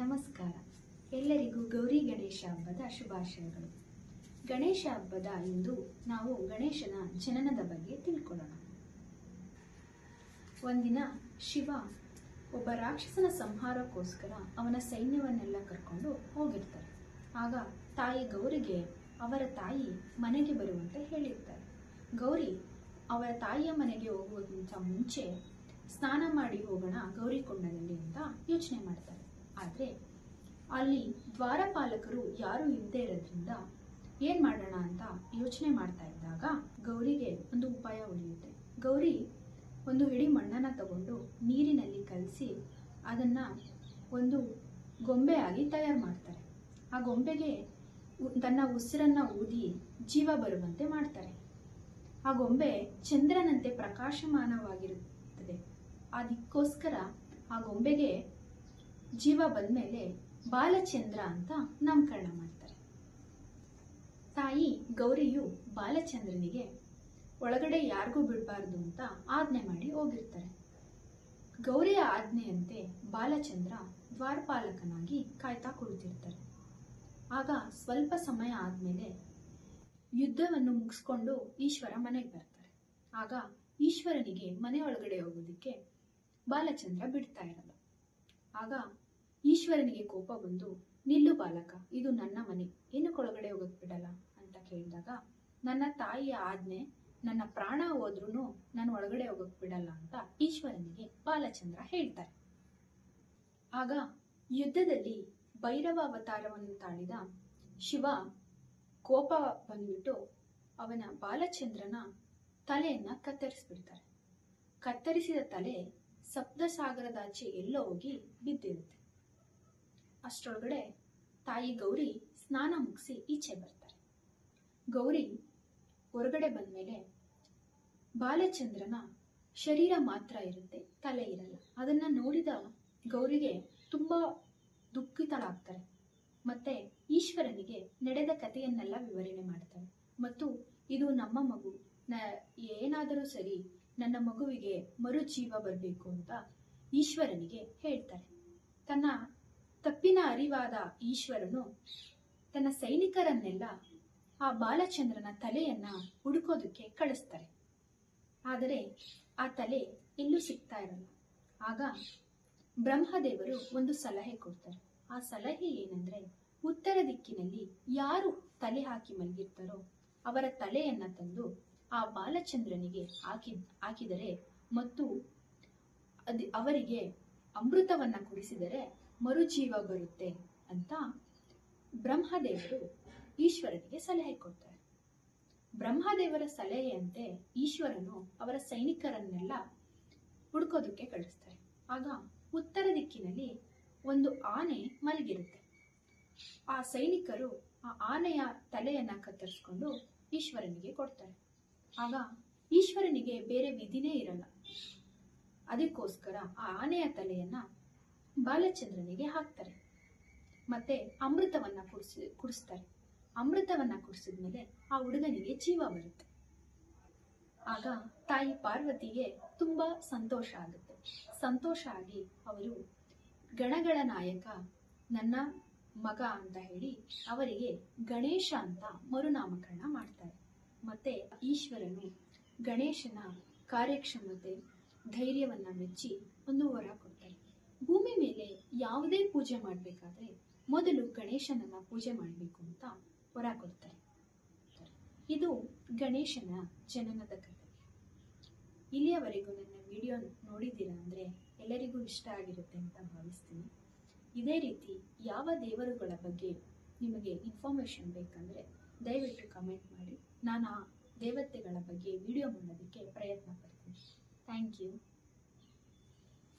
ನಮಸ್ಕಾರ. ಎಲ್ಲರಿಗೂ ಗೌರಿ ಗಣೇಶ ಹಬ್ಬದ ಶುಭಾಶಯಗಳು. ಗಣೇಶ ಹಬ್ಬದ ಇಂದು ನಾವು ಗಣೇಶನ ಜನನದ ಬಗ್ಗೆ ತಿಳ್ಕೊಳ್ಳೋಣ. ಒಂದಿನ ಶಿವ ಒಬ್ಬ ರಾಕ್ಷಸನ ಸಂಹಾರಕ್ಕೋಸ್ಕರ ಅವನ ಸೈನ್ಯವನ್ನೆಲ್ಲ ಕರ್ಕೊಂಡು ಹೋಗಿರ್ತಾರೆ. ಆಗ ತಾಯಿ ಗೌರಿಗೆ ಅವರ ತಾಯಿ ಮನೆಗೆ ಬರುವಂತೆ ಹೇಳಿರ್ತಾರೆ. ಗೌರಿ ಅವರ ತಾಯಿಯ ಮನೆಗೆ ಹೋಗುವುದಕ್ಕಿಂತ ಮುಂಚೆ ಸ್ನಾನ ಮಾಡಿ ಹೋಗೋಣ ಗೌರಿ ಕೊಂಡದಲ್ಲಿ ಅಂತ ಯೋಚನೆ ಮಾಡ್ತಾರೆ. ಆದರೆ ಅಲ್ಲಿ ದ್ವಾರಪಾಲಕರು ಯಾರು ಇಲ್ಲದೆ ಇರೋದ್ರಿಂದ ಏನು ಮಾಡೋಣ ಅಂತ ಯೋಚನೆ ಮಾಡ್ತಾ ಇದ್ದಾಗ ಗೌರಿಗೆ ಒಂದು ಉಪಾಯ ಉಳಿಯುತ್ತೆ. ಗೌರಿ ಒಂದು ಹಿಡಿ ಮಣ್ಣನ್ನು ತಗೊಂಡು ನೀರಿನಲ್ಲಿ ಕಲಸಿ ಅದನ್ನ ಒಂದು ಗೊಂಬೆಯಾಗಿ ತಯಾರು ಮಾಡ್ತಾರೆ. ಆ ಗೊಂಬೆಗೆ ತನ್ನ ಉಸಿರನ್ನ ಊದಿ ಜೀವ ಬರುವಂತೆ ಮಾಡ್ತಾರೆ. ಆ ಗೊಂಬೆ ಚಂದ್ರನಂತೆ ಪ್ರಕಾಶಮಾನವಾಗಿರುತ್ತದೆ. ಅದಕ್ಕೋಸ್ಕರ ಆ ಗೊಂಬೆಗೆ ಜೀವ ಬಂದ್ಮೇಲೆ ಬಾಲಚಂದ್ರ ಅಂತ ನಾಮಕರಣ ಮಾಡ್ತಾರೆ. ತಾಯಿ ಗೌರಿಯು ಬಾಲಚಂದ್ರನಿಗೆ ಒಳಗಡೆ ಯಾರಿಗೂ ಬಿಡಬಾರ್ದು ಅಂತ ಆಜ್ಞೆ ಮಾಡಿ ಹೋಗಿರ್ತಾರೆ. ಗೌರಿಯ ಆಜ್ಞೆಯಂತೆ ಬಾಲಚಂದ್ರ ದ್ವಾರಪಾಲಕನಾಗಿ ಕಾಯ್ತಾ ಕುಳಿತಿರ್ತಾರೆ. ಆಗ ಸ್ವಲ್ಪ ಸಮಯ ಆದ್ಮೇಲೆ ಯುದ್ಧವನ್ನು ಮುಗಿಸ್ಕೊಂಡು ಈಶ್ವರ ಮನೆಗೆ ಬರ್ತಾರೆ. ಆಗ ಈಶ್ವರನಿಗೆ ಮನೆ ಒಳಗಡೆ ಹೋಗೋದಕ್ಕೆ ಬಾಲಚಂದ್ರ ಬಿಡ್ತಾ ಇರಲ್ಲ. ಆಗ ಈಶ್ವರನಿಗೆ ಕೋಪ ಬಂದು, ನಿಲ್ಲು ಬಾಲಕ, ಇದು ನನ್ನ ಮನೆ ಏನಕ್ಕೊಳಗಡೆ ಹೋಗಕ್ ಬಿಡಲ್ಲ ಅಂತ ಕೇಳಿದಾಗ, ನನ್ನ ತಾಯಿಯ ಆಜ್ಞೆ, ನನ್ನ ಪ್ರಾಣ ಹೋದ್ರೂ ನಾನು ಒಳಗಡೆ ಹೋಗಕ್ ಬಿಡಲ್ಲ ಅಂತ ಈಶ್ವರನಿಗೆ ಬಾಲಚಂದ್ರ ಹೇಳ್ತಾರೆ. ಆಗ ಯುದ್ಧದಲ್ಲಿ ಭೈರವ ಅವತಾರವನ್ನು ತಾಳಿದ ಶಿವ ಕೋಪ ಬಂದ್ಬಿಟ್ಟು ಅವನ ಬಾಲಚಂದ್ರನ ತಲೆಯನ್ನ ಕತ್ತರಿಸ್ಬಿಡ್ತಾರೆ. ಕತ್ತರಿಸಿದ ತಲೆ ಸಪ್ತಸಾಗರದಾಚೆ ಎಲ್ಲೋ ಹೋಗಿ ಬಿದ್ದಿರುತ್ತೆ. ಅಷ್ಟರೊಳಗಡೆ ತಾಯಿ ಗೌರಿ ಸ್ನಾನ ಮುಗಿಸಿ ಈಚೆ ಬರ್ತಾರೆ. ಗೌರಿ ಹೊರಗಡೆ ಬಂದ್ಮೇಲೆ ಬಾಲಚಂದ್ರನ ಶರೀರ ಮಾತ್ರ ಇರುತ್ತೆ, ತಲೆ ಇರಲ್ಲ. ಅದನ್ನ ನೋಡಿದ ಗೌರಿಗೆ ತುಂಬಾ ದುಃಖಿತಳಾಗ್ತಾರೆ. ಮತ್ತೆ ಈಶ್ವರನಿಗೆ ನಡೆದ ಕಥೆಯನ್ನೆಲ್ಲ ವಿವರಣೆ ಮಾಡ್ತಾರೆ. ಮತ್ತು ಇದು ನಮ್ಮ ಮಗು, ನ ಏನಾದರೂ ಸರಿ ನನ್ನ ಮಗುವಿಗೆ ಮರುಜೀವ ಬರಬೇಕು ಅಂತ ಈಶ್ವರನಿಗೆ ಹೇಳ್ತಾರೆ. ತನ್ನ ಅರಿವಾದ ಈಶ್ವರನು ತನ್ನ ಸೈನಿಕರನ್ನೆಲ್ಲ ಆ ಬಾಲಚಂದ್ರನ ತಲೆಯನ್ನ ಹುಡುಕೋದಕ್ಕೆ ಕಳಿಸ್ತಾರೆ. ಆದರೆ ಆ ತಲೆ ಎಲ್ಲೂ ಸಿಗ್ತಾ ಇರಲ್ಲ. ಆಗ ಬ್ರಹ್ಮದೇವರು ಒಂದು ಸಲಹೆ ಕೊಡ್ತಾರೆ. ಆ ಸಲಹೆ ಏನಂದ್ರೆ ಉತ್ತರ ದಿಕ್ಕಿನಲ್ಲಿ ಯಾರು ತಲೆ ಹಾಕಿ ಮಲಗಿರ್ತಾರೋ ಅವರ ತಲೆಯನ್ನ ತಂದು ಆ ಬಾಲಚಂದ್ರನಿಗೆ ಹಾಕಿ, ಹಾಕಿದರೆ ಮತ್ತು ಅದು, ಅವರಿಗೆ ಅಮೃತವನ್ನ ಕುಡಿಸಿದರೆ ಮರುಜೀವ ಬರುತ್ತೆ ಅಂತ ಬ್ರಹ್ಮದೇವರು ಈಶ್ವರನಿಗೆ ಸಲಹೆ ಕೊಡ್ತಾರೆ. ಬ್ರಹ್ಮದೇವರ ಸಲಹೆಯಂತೆ ಈಶ್ವರನು ಅವರ ಸೈನಿಕರನ್ನೆಲ್ಲ ಹುಡ್ಕೋದಕ್ಕೆ ಕಳಿಸ್ತಾರೆ. ಆಗ ಉತ್ತರ ದಿಕ್ಕಿನಲ್ಲಿ ಒಂದು ಆನೆ ಮಲಗಿರುತ್ತೆ. ಆ ಸೈನಿಕರು ಆ ಆನೆಯ ತಲೆಯನ್ನ ಕತ್ತರಿಸ್ಕೊಂಡು ಈಶ್ವರನಿಗೆ ಕೊಡ್ತಾರೆ. ಆಗ ಈಶ್ವರನಿಗೆ ಬೇರೆ ವಿಧಿನೇ ಇರಲ್ಲ. ಅದಕ್ಕೋಸ್ಕರ ಆ ಆನೆಯ ತಲೆಯನ್ನ ಬಾಲಚಂದ್ರನಿಗೆ ಹಾಕ್ತಾರೆ. ಮತ್ತೆ ಅಮೃತವನ್ನ ಕುಡಿಸಿ, ಕುಡಿಸ್ತಾರೆ. ಅಮೃತವನ್ನ ಕುಡಿಸಿದ್ಮೇಲೆ ಆ ಹುಡುಗನಿಗೆ ಜೀವ ಬರುತ್ತೆ. ಆಗ ತಾಯಿ ಪಾರ್ವತಿಗೆ ತುಂಬಾ ಸಂತೋಷ ಆಗುತ್ತೆ. ಸಂತೋಷ ಆಗಿ ಅವರು, ಗಣಗಳ ನಾಯಕ, ನನ್ನ ಮಗ ಅಂತ ಹೇಳಿ ಅವರಿಗೆ ಗಣೇಶ ಅಂತ ಮರುನಾಮಕರಣ ಮಾಡ್ತಾರೆ. ಮತ್ತೆ ಈಶ್ವರನು ಗಣೇಶನ ಕಾರ್ಯಕ್ಷಮತೆ, ಧೈರ್ಯವನ್ನ ಮೆಚ್ಚಿ ಒಂದು ವರ ಕೊಡ್ತಾರೆ. ಭೂಮಿ ಮೇಲೆ ಯಾವುದೇ ಪೂಜೆ ಮಾಡಬೇಕಾದ್ರೆ ಮೊದಲು ಗಣೇಶನನ್ನ ಪೂಜೆ ಮಾಡಬೇಕು ಅಂತ ಹೊರ ಕೊಡ್ತಾರೆ ಇದು ಗಣೇಶನ ಜನನದ ಕಥೆ. ಇಲ್ಲಿಯವರೆಗೂ ನನ್ನ ವಿಡಿಯೋ ನೋಡಿದ್ದೀರಾ ಅಂದರೆ ಎಲ್ಲರಿಗೂ ಇಷ್ಟ ಆಗಿರುತ್ತೆ ಅಂತ ಭಾವಿಸ್ತೀನಿ. ಇದೇ ರೀತಿ ಯಾವ ದೇವರುಗಳ ಬಗ್ಗೆ ನಿಮಗೆ ಇನ್ಫಾರ್ಮೇಷನ್ ಬೇಕಂದರೆ ದಯವಿಟ್ಟು ಕಮೆಂಟ್ ಮಾಡಿ. ನಾನು ಆ ದೇವತೆಗಳ ಬಗ್ಗೆ ವಿಡಿಯೋ ಮಾಡೋದಕ್ಕೆ ಪ್ರಯತ್ನ ಪಡ್ತೀನಿ. Thank you